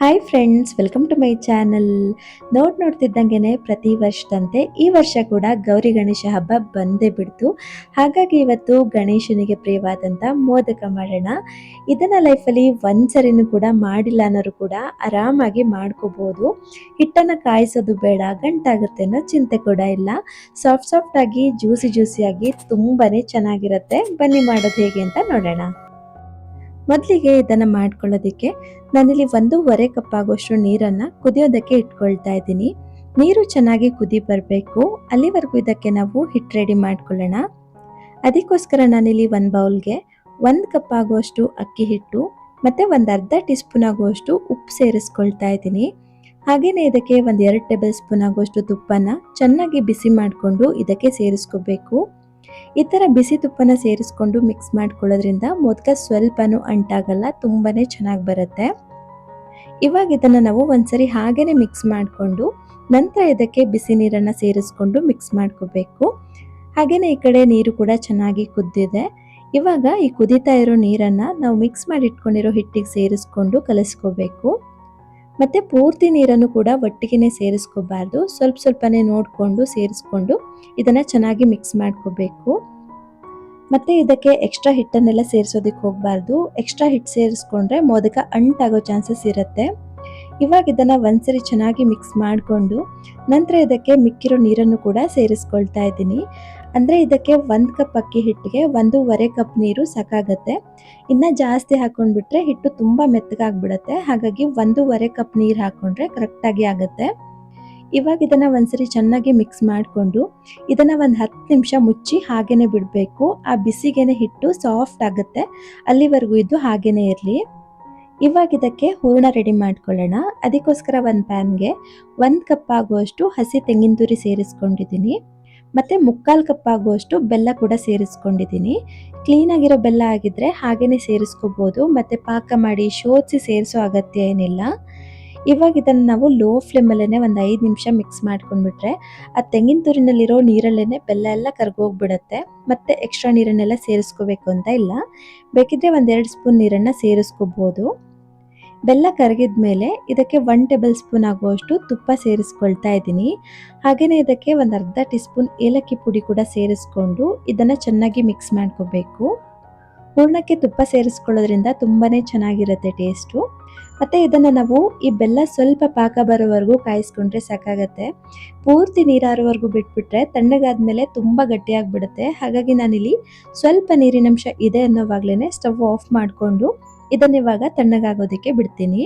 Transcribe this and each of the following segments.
Hi friends welcome to my channel ನೋಡ್ ನೋಡ್ತಿದ್ದಂಗೆನೆ ಪ್ರತಿ ವರ್ಷದಂತೆ ಈ ವರ್ಷ ಕೂಡ ಗೌರಿ ಗಣೇಶ ಹಬ್ಬ ಬಂದೇ ಬಿಡ್ತು. ಹಾಗಾಗಿ ಇವತ್ತು ಗಣೇಶನಿಗೆ ಪ್ರಿಯವಾದಂಥ ಮೋದಕ ಮಾಡೋಣ. ಇದನ್ನ ಲೈಫಲ್ಲಿ ಒಂದ್ಸರಿನೂ ಕೂಡ ಮಾಡಿಲ್ಲ ಅನ್ನೋರು ಕೂಡ ಆರಾಮಾಗಿ ಮಾಡ್ಕೋಬೋದು. ಹಿಟ್ಟನ್ನು ಕಾಯಿಸೋದು ಬೇಡ, ಗಂಟಾಗುತ್ತೆ ಅನ್ನೋ ಚಿಂತೆ ಕೂಡ ಇಲ್ಲ. ಸಾಫ್ಟ್ ಸಾಫ್ಟ್ ಆಗಿ ಜ್ಯೂಸಿ ಜ್ಯೂಸಿಯಾಗಿ ತುಂಬಾನೇ ಚೆನ್ನಾಗಿರುತ್ತೆ. ಬನ್ನಿ ಮಾಡೋದು ಹೇಗೆ ಅಂತ ನೋಡೋಣ. ಮೊದಲಿಗೆ ಇದನ್ನ ಮಾಡ್ಕೊಳ್ಳೋದಕ್ಕೆ ನಾನಿಲ್ಲಿ ಒಂದೂವರೆ ಕಪ್ ಆಗೋಷ್ಟು ನೀರನ್ನ ಕುದಿಯೋದಕ್ಕೆ ಇಟ್ಕೊಳ್ತಾ ಇದ್ದೀನಿ. ನೀರು ಚೆನ್ನಾಗಿ ಕುದಿ ಬರಬೇಕು. ಅಲ್ಲಿವರೆಗೂ ಇದಕ್ಕೆ ನಾವು ಹಿಟ್ಟು ರೆಡಿ ಮಾಡ್ಕೊಳ್ಳೋಣ. ಅದಕ್ಕೋಸ್ಕರ ನಾನಿಲ್ಲಿ ಒಂದು ಬೌಲ್ಗೆ ಒಂದು ಕಪ್ ಆಗುವಷ್ಟು ಅಕ್ಕಿ ಹಿಟ್ಟು, ಮತ್ತೆ ಒಂದು ಅರ್ಧ ಟೀ ಸ್ಪೂನ್ ಆಗುವಷ್ಟು ಉಪ್ಪು ಸೇರಿಸ್ಕೊಳ್ತಾ ಇದ್ದೀನಿ. ಹಾಗೆಯೇ ಇದಕ್ಕೆ ಒಂದು ಎರಡು ಟೇಬಲ್ ಸ್ಪೂನ್ ಆಗುವಷ್ಟು ತುಪ್ಪನ ಚೆನ್ನಾಗಿ ಬಿಸಿ ಮಾಡಿಕೊಂಡು ಇದಕ್ಕೆ ಸೇರಿಸ್ಕೋಬೇಕು. ಈ ಥರ ಬಿಸಿ ತುಪ್ಪನ ಸೇರಿಸ್ಕೊಂಡು ಮಿಕ್ಸ್ ಮಾಡ್ಕೊಳ್ಳೋದ್ರಿಂದ ಮೋದಕ ಸ್ವಲ್ಪನೂ ಅಂಟಾಗಲ್ಲ, ತುಂಬಾನೇ ಚೆನ್ನಾಗಿ ಬರುತ್ತೆ. ಇವಾಗ ಇದನ್ನು ನಾವು ಒಂದ್ಸರಿ ಹಾಗೇನೆ ಮಿಕ್ಸ್ ಮಾಡಿಕೊಂಡು ನಂತರ ಇದಕ್ಕೆ ಬಿಸಿ ನೀರನ್ನು ಸೇರಿಸ್ಕೊಂಡು ಮಿಕ್ಸ್ ಮಾಡ್ಕೋಬೇಕು. ಹಾಗೆಯೇ ಈ ಕಡೆ ನೀರು ಕೂಡ ಚೆನ್ನಾಗಿ ಕುದ್ದಿದೆ. ಇವಾಗ ಈ ಕುದಿತಾ ಇರೋ ನೀರನ್ನು ನಾವು ಮಿಕ್ಸ್ ಮಾಡಿ ಇಟ್ಕೊಂಡಿರೋ ಹಿಟ್ಟಿಗೆ ಸೇರಿಸ್ಕೊಂಡು ಕಲಿಸ್ಕೋಬೇಕು. ಮತ್ತೆ ಪೂರ್ತಿ ನೀರನ್ನು ಕೂಡ ಒಟ್ಟಿಗೆ ಸೇರಿಸ್ಕೋಬಾರ್ದು. ಸ್ವಲ್ಪ ಸ್ವಲ್ಪನೇ ನೋಡಿಕೊಂಡು ಸೇರಿಸ್ಕೊಂಡು ಇದನ್ನು ಚೆನ್ನಾಗಿ ಮಿಕ್ಸ್ ಮಾಡ್ಕೋಬೇಕು. ಮತ್ತೆ ಇದಕ್ಕೆ ಎಕ್ಸ್ಟ್ರಾ ಹಿಟ್ಟನ್ನೆಲ್ಲ ಸೇರಿಸೋದಕ್ಕೆ ಹೋಗಬಾರ್ದು. ಎಕ್ಸ್ಟ್ರಾ ಹಿಟ್ಟು ಸೇರಿಸ್ಕೊಂಡ್ರೆ ಮೋದಕ ಅಂಟಾಗೋ ಚಾನ್ಸಸ್ ಇರುತ್ತೆ. ಇವಾಗ ಇದನ್ನ ಒಂದ್ಸರಿ ಚೆನ್ನಾಗಿ ಮಿಕ್ಸ್ ಮಾಡಿಕೊಂಡು ನಂತರ ಇದಕ್ಕೆ ಮಿಕ್ಕಿರೋ ನೀರನ್ನು ಕೂಡ ಸೇರಿಸ್ಕೊಳ್ತಾ ಇದ್ದೀನಿ. ಅಂದರೆ ಇದಕ್ಕೆ ಒಂದು ಕಪ್ ಅಕ್ಕಿ ಹಿಟ್ಟಿಗೆ ಒಂದೂವರೆ ಕಪ್ ನೀರು ಸಾಕಾಗತ್ತೆ. ಇನ್ನು ಜಾಸ್ತಿ ಹಾಕೊಂಡ್ಬಿಟ್ರೆ ಹಿಟ್ಟು ತುಂಬ ಮೆತ್ತಗಾಗ್ಬಿಡತ್ತೆ. ಹಾಗಾಗಿ ಒಂದೂವರೆ ಕಪ್ ನೀರು ಹಾಕೊಂಡ್ರೆ ಕರೆಕ್ಟಾಗಿ ಆಗುತ್ತೆ. ಇವಾಗ ಇದನ್ನ ಒಂದ್ಸರಿ ಚೆನ್ನಾಗಿ ಮಿಕ್ಸ್ ಮಾಡಿಕೊಂಡು ಇದನ್ನ ಒಂದು ಹತ್ತು ನಿಮಿಷ ಮುಚ್ಚಿ ಹಾಗೇನೆ ಬಿಡಬೇಕು. ಆ ಬಿಸಿಗೆನೆ ಹಿಟ್ಟು ಸಾಫ್ಟ್ ಆಗುತ್ತೆ. ಅಲ್ಲಿವರೆಗೂ ಇದು ಹಾಗೇನೆ ಇರಲಿ. ಇವಾಗ ಇದಕ್ಕೆ ಹೂರ್ಣ ರೆಡಿ ಮಾಡ್ಕೊಳ್ಳೋಣ. ಅದಕ್ಕೋಸ್ಕರ ಒಂದು ಪ್ಯಾನ್ಗೆ ಒಂದು ಕಪ್ ಆಗುವಷ್ಟು ಹಸಿ ತೆಂಗಿನ ತುರಿ ಸೇರಿಸ್ಕೊಂಡಿದ್ದೀನಿ. ಮತ್ತು ಮುಕ್ಕಾಲು ಕಪ್ ಆಗುವಷ್ಟು ಬೆಲ್ಲ ಕೂಡ ಸೇರಿಸ್ಕೊಂಡಿದ್ದೀನಿ. ಕ್ಲೀನಾಗಿರೋ ಬೆಲ್ಲ ಆಗಿದ್ದರೆ ಹಾಗೇ ಸೇರಿಸ್ಕೋಬೋದು. ಮತ್ತು ಪಾಕ ಮಾಡಿ ಶೋಧಿಸಿ ಸೇರಿಸೋ ಅಗತ್ಯ ಏನಿಲ್ಲ. ಇವಾಗ ಇದನ್ನು ನಾವು ಲೋ ಫ್ಲೇಮಲ್ಲೇ ಒಂದು ಐದು ನಿಮಿಷ ಮಿಕ್ಸ್ ಮಾಡ್ಕೊಂಡ್ಬಿಟ್ರೆ ಆ ತೆಂಗಿನ ತುರಿನಲ್ಲಿರೋ ನೀರಲ್ಲೇ ಬೆಲ್ಲ ಎಲ್ಲ ಕರ್ಗೋಗ್ಬಿಡುತ್ತೆ. ಮತ್ತು ಎಕ್ಸ್ಟ್ರಾ ನೀರನ್ನೆಲ್ಲ ಸೇರಿಸ್ಕೋಬೇಕು ಅಂತ ಇಲ್ಲ. ಬೇಕಿದ್ರೆ ಒಂದೆರಡು ಸ್ಪೂನ್ ನೀರನ್ನು ಸೇರಿಸ್ಕೋಬೋದು. ಬೆಲ್ಲ ಕರಗಿದ ಮೇಲೆ ಇದಕ್ಕೆ ಒನ್ ಟೇಬಲ್ ಸ್ಪೂನ್ ಆಗುವಷ್ಟು ತುಪ್ಪ ಸೇರಿಸ್ಕೊಳ್ತಾ ಇದ್ದೀನಿ. ಹಾಗೆಯೇ ಇದಕ್ಕೆ ಒಂದು ಅರ್ಧ ಟೀ ಸ್ಪೂನ್ ಏಲಕ್ಕಿ ಪುಡಿ ಕೂಡ ಸೇರಿಸ್ಕೊಂಡು ಇದನ್ನು ಚೆನ್ನಾಗಿ ಮಿಕ್ಸ್ ಮಾಡ್ಕೋಬೇಕು. ಹೂರ್ಣಕ್ಕೆ ತುಪ್ಪ ಸೇರಿಸ್ಕೊಳ್ಳೋದ್ರಿಂದ ತುಂಬಾ ಚೆನ್ನಾಗಿರುತ್ತೆ ಟೇಸ್ಟು ಮತ್ತು ಇದನ್ನು ನಾವು ಈ ಬೆಲ್ಲ ಸ್ವಲ್ಪ ಪಾಕ ಬರೋವರೆಗೂ ಕಾಯಿಸ್ಕೊಂಡ್ರೆ ಸಾಕಾಗತ್ತೆ. ಪೂರ್ತಿ ನೀರಾರುವವರೆಗೂ ಬಿಟ್ಬಿಟ್ರೆ ತಣ್ಣಗಾದ್ಮೇಲೆ ತುಂಬ ಗಟ್ಟಿಯಾಗಿಬಿಡುತ್ತೆ. ಹಾಗಾಗಿ ನಾನಿಲ್ಲಿ ಸ್ವಲ್ಪ ನೀರಿನಂಶ ಇದೆ ಅನ್ನೋವಾಗ್ಲೇ ಸ್ಟವ್ ಆಫ್ ಮಾಡಿಕೊಂಡು ಇದನ್ನ ಇವಾಗ ತಣ್ಣಗಾಗೋದಕ್ಕೆ ಬಿಡ್ತೀನಿ.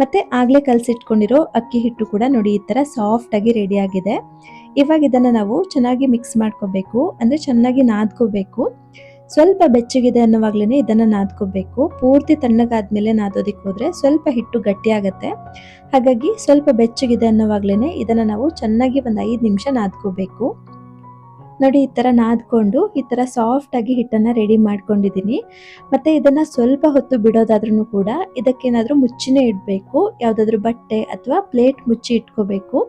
ಮತ್ತೆ ಆಗ್ಲೇ ಕಲಸಿಟ್ಕೊಂಡಿರೋ ಅಕ್ಕಿ ಹಿಟ್ಟು ಕೂಡ ನೋಡಿ, ಈ ತರ ಸಾಫ್ಟ್ ಆಗಿ ರೆಡಿ ಆಗಿದೆ. ಇವಾಗ ಇದನ್ನ ನಾವು ಚೆನ್ನಾಗಿ ಮಿಕ್ಸ್ ಮಾಡ್ಕೋಬೇಕು. ಅಂದ್ರೆ ಚೆನ್ನಾಗಿ ನಾದ್ಕೋಬೇಕು. ಸ್ವಲ್ಪ ಬೆಚ್ಚಗಿದೆ ಅನ್ನೋವಾಗ್ಲೇ ಇದನ್ನ ನಾದ್ಕೋಬೇಕು. ಪೂರ್ತಿ ತಣ್ಣಗಾದ್ಮೇಲೆ ನಾದೋದಿಕ್ ಹೋದ್ರೆ ಸ್ವಲ್ಪ ಹಿಟ್ಟು ಗಟ್ಟಿಯಾಗತ್ತೆ ಹಾಗಾಗಿ ಸ್ವಲ್ಪ ಬೆಚ್ಚಗಿದೆ ಅನ್ನೋವಾಗ್ಲೇ ಇದನ್ನ ನಾವು ಚೆನ್ನಾಗಿ ಒಂದು ಐದು ನಿಮಿಷ ನಾದ್ಕೋಬೇಕು. ನೋಡಿ, ಈ ತರ ನಾದ್ಕೊಂಡು, ಈ ತರ ಸಾಫ್ಟ್ ಆಗಿ ಹಿಟ್ಟನ್ನ ರೆಡಿ ಮಾಡ್ಕೊಂಡಿದ್ದೀನಿ. ಮತ್ತೆ ಇದನ್ನ ಸ್ವಲ್ಪ ಹೊತ್ತು ಬಿಡೋದಾದ್ರೂ ಕೂಡ ಇದಕ್ಕೇನಾದರೂ ಮುಚ್ಚಿನೇ ಇಡಬೇಕು. ಯಾವುದಾದ್ರೂ ಬಟ್ಟೆ ಅಥವಾ ಪ್ಲೇಟ್ ಮುಚ್ಚಿ ಇಟ್ಕೋಬೇಕು.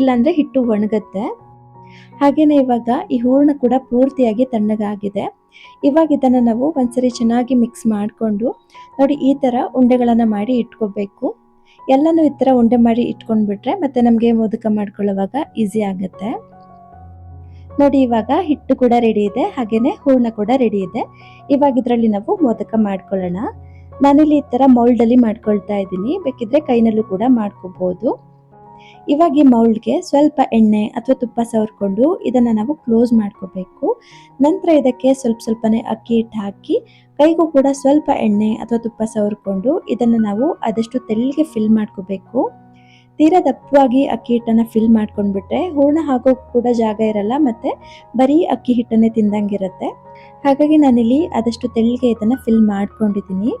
ಇಲ್ಲಾಂದರೆ ಹಿಟ್ಟು ಒಣಗತ್ತೆ. ಹಾಗೇನೆ ಇವಾಗ ಈ ಹೂರ್ಣ ಕೂಡ ಪೂರ್ತಿಯಾಗಿ ತಣ್ಣಗಾಗಿದೆ. ಇವಾಗ ಇದನ್ನ ನಾವು ಒಂದ್ಸರಿ ಚೆನ್ನಾಗಿ ಮಿಕ್ಸ್ ಮಾಡಿಕೊಂಡು, ನೋಡಿ, ಈ ತರ ಉಂಡೆಗಳನ್ನ ಮಾಡಿ ಇಟ್ಕೋಬೇಕು. ಎಲ್ಲನೂ ಈ ತರ ಉಂಡೆ ಮಾಡಿ ಇಟ್ಕೊಂಡ್ಬಿಟ್ರೆ ಮತ್ತೆ ನಮಗೆ ಮೋದಕ ಮಾಡ್ಕೊಳ್ಳೋವಾಗ ಈಸಿ ಆಗುತ್ತೆ. ನೋಡಿ, ಇವಾಗ ಹಿಟ್ಟು ಕೂಡ ರೆಡಿ ಇದೆ, ಹಾಗೇನೆ ಹೂರ್ಣ ಕೂಡ ರೆಡಿ ಇದೆ. ಇವಾಗ ಇದರಲ್ಲಿ ನಾವು ಮೋದಕ ಮಾಡ್ಕೊಳ್ಳೋಣ. ನಾನಿಲ್ಲಿ ಈ ತರ ಮೌಲ್ಡ್ ಅಲ್ಲಿ ಮಾಡ್ಕೊಳ್ತಾ ಇದ್ದೀನಿ. ಬೇಕಿದ್ರೆ ಕೈನಲ್ಲೂ ಕೂಡ ಮಾಡ್ಕೋಬಹುದು ಇವಾಗ ಈ ಮೌಲ್ಡ್ಗೆ ಸ್ವಲ್ಪ ಎಣ್ಣೆ ಅಥವಾ ತುಪ್ಪ ಸವರ್ಕೊಂಡು ಇದನ್ನ ನಾವು ಕ್ಲೋಸ್ ಮಾಡ್ಕೋಬೇಕು. ನಂತರ ಇದಕ್ಕೆ ಸ್ವಲ್ಪ ಸ್ವಲ್ಪನೇ ಅಕ್ಕಿ ಹಿಟ್ಟು ಹಾಕಿ, ಕೈಗೂ ಕೂಡ ಸ್ವಲ್ಪ ಎಣ್ಣೆ ಅಥವಾ ತುಪ್ಪ ಸವರ್ಕೊಂಡು ಇದನ್ನ ನಾವು ಆದಷ್ಟು ತೆಳ್ಳಿಗೆ ಫಿಲ್ ಮಾಡ್ಕೋಬೇಕು. ತೀರಾ ದಪ್ಪವಾಗಿ ಅಕ್ಕಿ ಹಿಟ್ಟನ್ನ ಫಿಲ್ ಮಾಡ್ಕೊಂಡ್ಬಿಟ್ರೆ ಹೂರ್ಣ ಹಾಕೋಕ್ ಕೂಡ ಜಾಗ ಇರಲ್ಲ, ಮತ್ತೆ ಬರೀ ಅಕ್ಕಿ ಹಿಟ್ಟನ್ನೇ ತಿಂದಂಗಿರುತ್ತೆ. ಹಾಗಾಗಿ ನಾನಿಲ್ಲಿ ಆದಷ್ಟು ತೆಳ್ಳಿಗೆ ಇದನ್ನ ಫಿಲ್ ಮಾಡ್ಕೊಂಡಿದ್ದೀನಿ.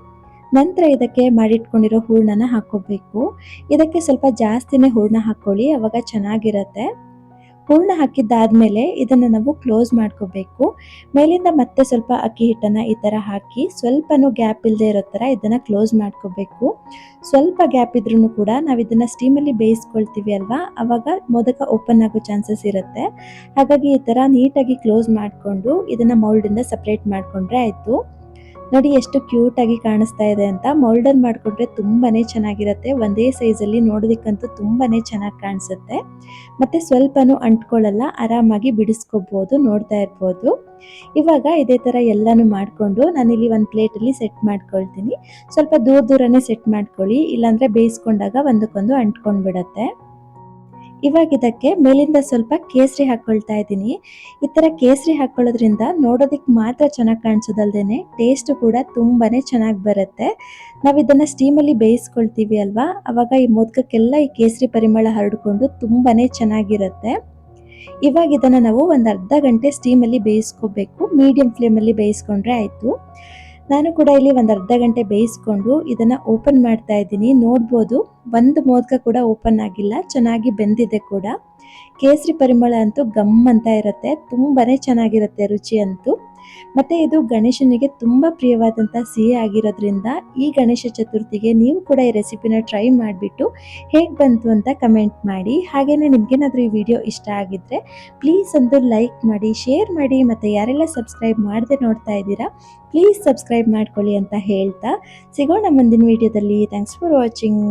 ನಂತರ ಇದಕ್ಕೆ ಮಾಡಿಟ್ಕೊಂಡಿರೋ ಹೂರ್ಣನ ಹಾಕೋಬೇಕು ಇದಕ್ಕೆ ಸ್ವಲ್ಪ ಜಾಸ್ತಿನೇ ಹೂರ್ಣ ಹಾಕೊಳ್ಳಿ ಅವಾಗ ಚೆನ್ನಾಗಿರತ್ತೆ. ಹೂರ್ಣ ಹಾಕಿದ್ದಾದ್ಮೇಲೆ ಇದನ್ನ ನಾವು ಕ್ಲೋಸ್ ಮಾಡ್ಕೋಬೇಕು. ಮೇಲಿಂದ ಮತ್ತೆ ಸ್ವಲ್ಪ ಅಕ್ಕಿ ಹಿಟ್ಟನ್ನ ಈ ತರ ಹಾಕಿ ಸ್ವಲ್ಪನೂ ಗ್ಯಾಪ್ ಇಲ್ಲದೆ ಇರೋ ತರ ಇದನ್ನ ಕ್ಲೋಸ್ ಮಾಡ್ಕೋಬೇಕು. ಸ್ವಲ್ಪ ಗ್ಯಾಪ್ ಇದ್ರೂ ಕೂಡ ನಾವು ಇದನ್ನ ಸ್ಟೀಮಲ್ಲಿ ಬೇಯಿಸ್ಕೊಳ್ತೀವಿ ಅಲ್ವಾ? ಅವಾಗ ಮೊದಕ ಓಪನ್ ಆಗೋ ಚಾನ್ಸಸ್ ಇರುತ್ತೆ. ಹಾಗಾಗಿ ಈ ತರ ನೀಟಾಗಿ ಕ್ಲೋಸ್ ಮಾಡಿಕೊಂಡು ಇದನ್ನ ಮೌಲ್ಡಿಂದ ಸಪ್ರೇಟ್ ಮಾಡ್ಕೊಂಡ್ರೆ ಆಯ್ತು. ನೋಡಿ ಎಷ್ಟು ಕ್ಯೂಟ್ ಆಗಿ ಕಾಣಿಸ್ತಾ ಇದೆ ಅಂತ ಮೌಲ್ಡರ್ ಮಾಡಿಕೊಂಡ್ರೆ ತುಂಬಾನೇ ಚೆನ್ನಾಗಿರುತ್ತೆ. ಒಂದೇ ಸೈಜಲ್ಲಿ ನೋಡೋದಕ್ಕಂತೂ ತುಂಬಾನೇ ಚೆನ್ನಾಗಿ ಕಾಣಿಸುತ್ತೆ. ಮತ್ತೆ ಸ್ವಲ್ಪನೂ ಅಂಟ್ಕೊಳ್ಳಲ್ಲ, ಆರಾಮಾಗಿ ಬಿಡಿಸ್ಕೋಬಹುದು ನೋಡ್ತಾ ಇರ್ಬೋದು. ಇವಾಗ ಇದೇ ತರ ಎಲ್ಲಾನು ಮಾಡಿಕೊಂಡು ನಾನಿಲ್ಲಿ ಒಂದು ಪ್ಲೇಟಲ್ಲಿ ಸೆಟ್ ಮಾಡ್ಕೊಳ್ತೀನಿ. ಸ್ವಲ್ಪ ದೂರ ದೂರನೇ ಸೆಟ್ ಮಾಡ್ಕೊಳ್ಳಿ, ಇಲ್ಲಾಂದ್ರೆ ಬೇಯಿಸ್ಕೊಂಡಾಗ ಒಂದಕ್ಕೊಂದು ಅಂಟ್ಕೊಂಡ್ ಬಿಡತ್ತೆ ಇವಾಗ ಇದಕ್ಕೆ ಮೇಲಿಂದ ಸ್ವಲ್ಪ ಕೇಸರಿ ಹಾಕೊಳ್ತಾ ಇದ್ದೀನಿ. ಈ ತರ ಕೇಸರಿ ಹಾಕೊಳ್ಳೋದ್ರಿಂದ ನೋಡೋದಕ್ಕೆ ಮಾತ್ರ ಚೆನ್ನಾಗಿ ಕಾಣಿಸೋದಲ್ದೇ ಟೇಸ್ಟ್ ಕೂಡ ತುಂಬಾನೇ ಚೆನ್ನಾಗಿ ಬರುತ್ತೆ. ನಾವು ಇದನ್ನ ಸ್ಟೀಮಲ್ಲಿ ಬೇಯಿಸ್ಕೊಳ್ತೀವಿ ಅಲ್ವಾ? ಅವಾಗ ಈ ಮೊದಕಕ್ಕೆಲ್ಲ ಈ ಕೇಸರಿ ಪರಿಮಳ ಹರಡ್ಕೊಂಡು ತುಂಬಾನೇ ಚೆನ್ನಾಗಿರುತ್ತೆ. ಇವಾಗ ಇದನ್ನ ನಾವು ಒಂದು ಅರ್ಧ ಗಂಟೆ ಸ್ಟೀಮಲ್ಲಿ ಬೇಯಿಸ್ಕೋಬೇಕು. ಮೀಡಿಯಂ ಫ್ಲೇಮಲ್ಲಿ ಬೇಯಿಸ್ಕೊಂಡ್ರೆ ಆಯ್ತು. ನಾನು ಕೂಡ ಇಲ್ಲಿ ಒಂದು ಅರ್ಧ ಗಂಟೆ ಬೇಯಿಸ್ಕೊಂಡು ಇದನ್ನ ಓಪನ್ ಮಾಡ್ತಾ ಇದ್ದೀನಿ. ನೋಡ್ಬೋದು, ಒಂದು ಮೋದಕ ಕೂಡ ಓಪನ್ ಆಗಿಲ್ಲ, ಚೆನ್ನಾಗಿ ಬೆಂದಿದೆ ಕೂಡ. ಕೇಸರಿ ಪರಿಮಳ ಅಂತೂ ಗಮ್ ಅಂತ ಇರುತ್ತೆ, ತುಂಬಾನೇ ಚೆನ್ನಾಗಿರುತ್ತೆ ರುಚಿ ಅಂತೂ. ಮತ್ತೆ ಇದು ಗಣೇಶನಿಗೆ ತುಂಬಾ ಪ್ರಿಯವಾದಂಥ ಸಿಹಿ ಆಗಿರೋದ್ರಿಂದ ಈ ಗಣೇಶ ಚತುರ್ಥಿಗೆ ನೀವು ಕೂಡ ಈ ರೆಸಿಪಿನ ಟ್ರೈ ಮಾಡಿಬಿಟ್ಟು ಹೇಗೆ ಬಂತು ಅಂತ ಕಮೆಂಟ್ ಮಾಡಿ. ಹಾಗೆಯೇ ನಿಮಗೇನಾದರೂ ಈ ವಿಡಿಯೋ ಇಷ್ಟ ಆಗಿದ್ರೆ ಪ್ಲೀಸ್ ಒಂದು ಲೈಕ್ ಮಾಡಿ, ಶೇರ್ ಮಾಡಿ, ಮತ್ತೆ ಯಾರೆಲ್ಲ ಸಬ್ಸ್ಕ್ರೈಬ್ ಮಾಡದೆ ನೋಡ್ತಾ ಇದ್ದೀರಾ, ಪ್ಲೀಸ್ ಸಬ್ಸ್ಕ್ರೈಬ್ ಮಾಡ್ಕೊಳ್ಳಿ ಅಂತ ಹೇಳ್ತಾ. ಸಿಗೋಣ ಮುಂದಿನ ವಿಡಿಯೋದಲ್ಲಿ. Thanks for watching.